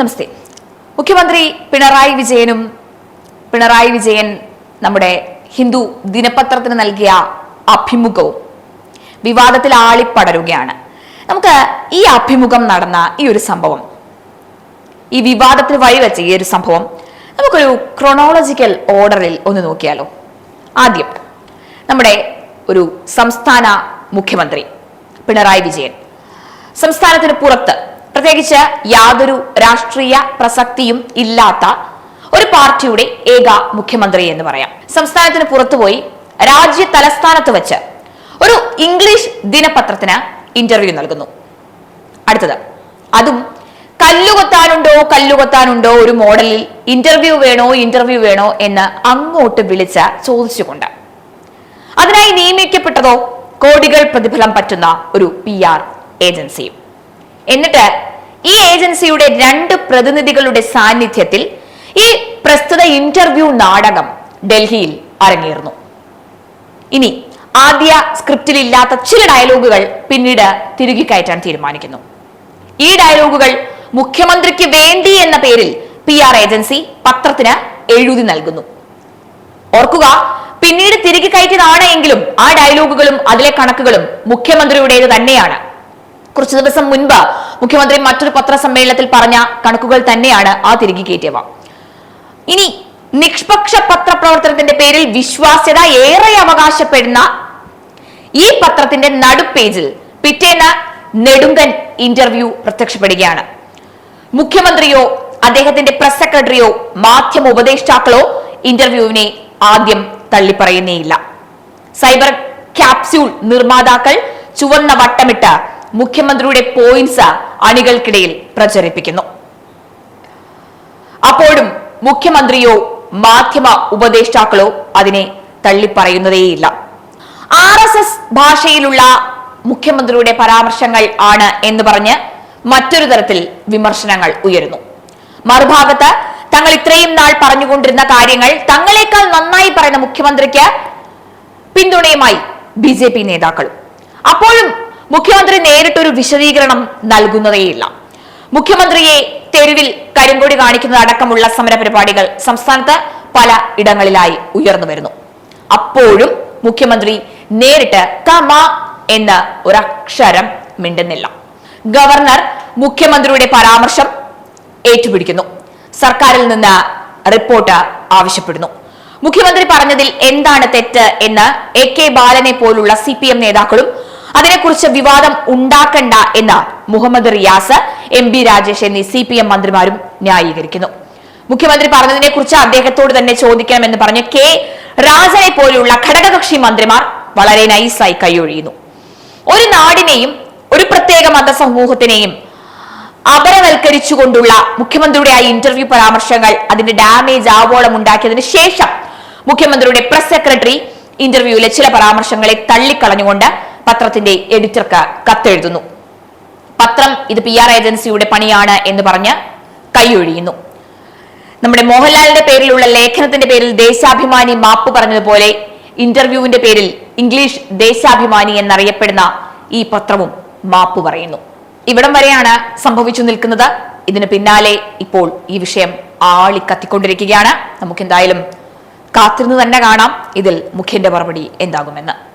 നമസ്തേ. മുഖ്യമന്ത്രി പിണറായി വിജയനും പിണറായി വിജയൻ നമ്മുടെ ഹിന്ദു ദിനപത്രത്തിന് നൽകിയ അഭിമുഖവും വിവാദത്തിൽ ആളിപ്പടരുകയാണ്. നമുക്ക് ഈ അഭിമുഖം നടന്ന ഈ ഒരു സംഭവം ഈ വിവാദത്തിന് വഴിവെച്ച ഈ ഒരു സംഭവം നമുക്കൊരു ക്രൊണോളജിക്കൽ ഓർഡറിൽ ഒന്ന് നോക്കിയാലോ. ആദ്യം നമ്മുടെ ഒരു സംസ്ഥാന മുഖ്യമന്ത്രി പിണറായി വിജയൻ. സംസ്ഥാനത്തിന് പുറത്ത് പ്രത്യേകിച്ച് യാതൊരു രാഷ്ട്രീയ പ്രസക്തിയും ഇല്ലാത്ത ഒരു പാർട്ടിയുടെ ഏക മുഖ്യമന്ത്രി എന്ന് പറയാം. സംസ്ഥാനത്തിന് പുറത്തുപോയി രാജ്യ തലസ്ഥാനത്ത് വെച്ച് ഒരു ഇംഗ്ലീഷ് ദിനപത്രത്തിന് ഇന്റർവ്യൂ നൽകുന്നു. അടുത്തത് അതും കല്ലുകൊത്താനുണ്ടോ കല്ലുകൊത്താനുണ്ടോ ഒരു മോഡലിൽ ഇന്റർവ്യൂ വേണോ ഇന്റർവ്യൂ വേണോ എന്ന് അങ്ങോട്ട് വിളിച്ച് ചോദിച്ചുകൊണ്ട് അതിനായി നിയമിക്കപ്പെട്ടതോ കോടികൾ പ്രതിഫലം പറ്റുന്ന ഒരു പി ആർ ഏജൻസിയും എന്നിട്ട് ഈ ഏജൻസിയുടെ രണ്ട് പ്രതിനിധികളുടെ സാന്നിധ്യത്തിൽ ഈ പ്രസ്തുത ഇന്റർവ്യൂ നാടകം ഡൽഹിയിൽ അരങ്ങേറുന്നു. ഇനി ആദ്യ സ്ക്രിപ്റ്റിൽ ഇല്ലാത്ത ചില ഡയലോഗുകൾ പിന്നീട് തിരുകി കയറ്റാൻ തീരുമാനിക്കുന്നു. ഈ ഡയലോഗുകൾ മുഖ്യമന്ത്രിക്ക് വേണ്ടി എന്ന പേരിൽ പി ആർ ഏജൻസി പത്രത്തിന് എഴുതി നൽകുന്നു. ഓർക്കുക പിന്നീട് തിരികെ കയറ്റിയതാണ് എങ്കിലും ആ ഡയലോഗുകളും അതിലെ കണക്കുകളും മുഖ്യമന്ത്രിയുടേത് തന്നെയാണ്. കുറച്ചു ദിവസം മുൻപ് മുഖ്യമന്ത്രി മറ്റൊരു പത്രസമ്മേളനത്തിൽ പറഞ്ഞ കണക്കുകൾ തന്നെയാണ് ആ തിരികെ കയറ്റിയവ. ഇനി നിഷ്പക്ഷ പത്രപ്രവർത്തനത്തിന്റെ പേരിൽ വിശ്വാസ്യത ഏറെ അവകാശപ്പെടുന്ന ഈ പത്രത്തിന്റെ നടുപേജിൽ പിറ്റേന്ന് നെടുങ്കൻ ഇന്റർവ്യൂ പ്രത്യക്ഷപ്പെടുകയാണ്. മുഖ്യമന്ത്രിയോ അദ്ദേഹത്തിന്റെ പ്രസ് സെക്രട്ടറിയോ മാധ്യമ ഉപദേഷ്ടാക്കളോ ഇന്റർവ്യൂവിനെ ആദ്യം തള്ളിപ്പറയുന്നേയില്ല. സൈബർ ക്യാപ്സ്യൂൾ നിർമ്മാതാക്കൾ ചുവന്ന വട്ടമിട്ട് മുഖ്യമന്ത്രിയുടെ പോയിന്റ്സ് അണികൾക്കിടയിൽ പ്രചരിപ്പിക്കുന്നു. അപ്പോഴും മുഖ്യമന്ത്രിയോ മാധ്യമ ഉപദേഷ്ടാക്കളോ അതിനെ തള്ളിപ്പറയുന്നതേയില്ല. ആർ എസ് എസ് ഭാഷയിലുള്ള മുഖ്യമന്ത്രിയുടെ പരാമർശങ്ങൾ ആണ് എന്ന് പറഞ്ഞ് മറ്റൊരു തരത്തിൽ വിമർശനങ്ങൾ ഉയരുന്നു. മറുഭാഗത്ത് തങ്ങൾ ഇത്രയും നാൾ പറഞ്ഞുകൊണ്ടിരുന്ന കാര്യങ്ങൾ തങ്ങളെക്കാൾ നന്നായി പറയുന്ന മുഖ്യമന്ത്രിക്ക് പിന്തുണയുമായി ബി നേതാക്കളും. അപ്പോഴും മുഖ്യമന്ത്രി നേരിട്ടൊരു വിശദീകരണം നൽകുന്നതേയില്ല. മുഖ്യമന്ത്രിയെ തെരുവിൽ കരിങ്കൊടി കാണിക്കുന്നത് അടക്കമുള്ള സമരപരിപാടികൾ സംസ്ഥാനത്ത് പല ഇടങ്ങളിലായി ഉയർന്നു വരുന്നു. അപ്പോഴും മുഖ്യമന്ത്രി നേരിട്ട് കമ എന്ന് ഒരക്ഷരം മിണ്ടുന്നില്ല. ഗവർണർ മുഖ്യമന്ത്രിയുടെ പരാമർശം ഏറ്റുപിടിക്കുന്നു. സർക്കാരിൽ നിന്ന് റിപ്പോർട്ട് ആവശ്യപ്പെടുന്നു. മുഖ്യമന്ത്രി പറഞ്ഞതിൽ എന്താണ് തെറ്റ് എന്ന് എ കെ ബാലനെ പോലുള്ള സി പി എം നേതാക്കളും അതിനെക്കുറിച്ച് വിവാദം ഉണ്ടാക്കണ്ട എന്ന് മുഹമ്മദ് റിയാസ് എം ബി രാജേഷ് എന്നീ സി പി എം മന്ത്രിമാരും ന്യായീകരിക്കുന്നു. മുഖ്യമന്ത്രി പറഞ്ഞതിനെക്കുറിച്ച് അദ്ദേഹത്തോട് തന്നെ ചോദിക്കണമെന്ന് പറഞ്ഞ് കെ രാജനെ പോലെയുള്ള ഘടകകക്ഷി മന്ത്രിമാർ വളരെ നൈസായി കൈയൊഴിയുന്നു. ഒരു നാടിനെയും ഒരു പ്രത്യേക മതസമൂഹത്തിനെയും അപരവൽക്കരിച്ചുകൊണ്ടുള്ള മുഖ്യമന്ത്രിയുടെ ആ ഇന്റർവ്യൂ പരാമർശങ്ങൾ അതിന്റെ ഡാമേജ് ആവോളം ഉണ്ടാക്കിയതിനു ശേഷം മുഖ്യമന്ത്രിയുടെ പ്രസ് സെക്രട്ടറി ഇന്റർവ്യൂവിലെ ചില പരാമർശങ്ങളെ തള്ളിക്കളഞ്ഞുകൊണ്ട് പത്രത്തിന്റെ എഡിറ്റർക്ക് കത്തെഴുതുന്നു. പത്രം ഇത് പി ആർ ഏജൻസിയുടെ പണിയാണ് എന്ന് പറഞ്ഞ് കൈയൊഴിയുന്നു. നമ്മുടെ മോഹൻലാലിന്റെ പേരിലുള്ള ലേഖനത്തിന്റെ പേരിൽ ദേശാഭിമാനി മാപ്പ് പറഞ്ഞതുപോലെ ഇന്റർവ്യൂവിന്റെ പേരിൽ ഇംഗ്ലീഷ് ദേശാഭിമാനി എന്നറിയപ്പെടുന്ന ഈ പത്രവും മാപ്പ് പറയുന്നു. ഇവിടം വരെയാണ് സംഭവിച്ചു നിൽക്കുന്നത്. ഇതിന് പിന്നാലെ ഇപ്പോൾ ഈ വിഷയം ആളി കത്തിക്കൊണ്ടിരിക്കുകയാണ്. നമുക്ക് എന്തായാലും കാത്തിരുന്ന് തന്നെ കാണാം. ഇതിൽ മുഖ്യന്റെ മറുപടി എന്താകുമെന്ന്.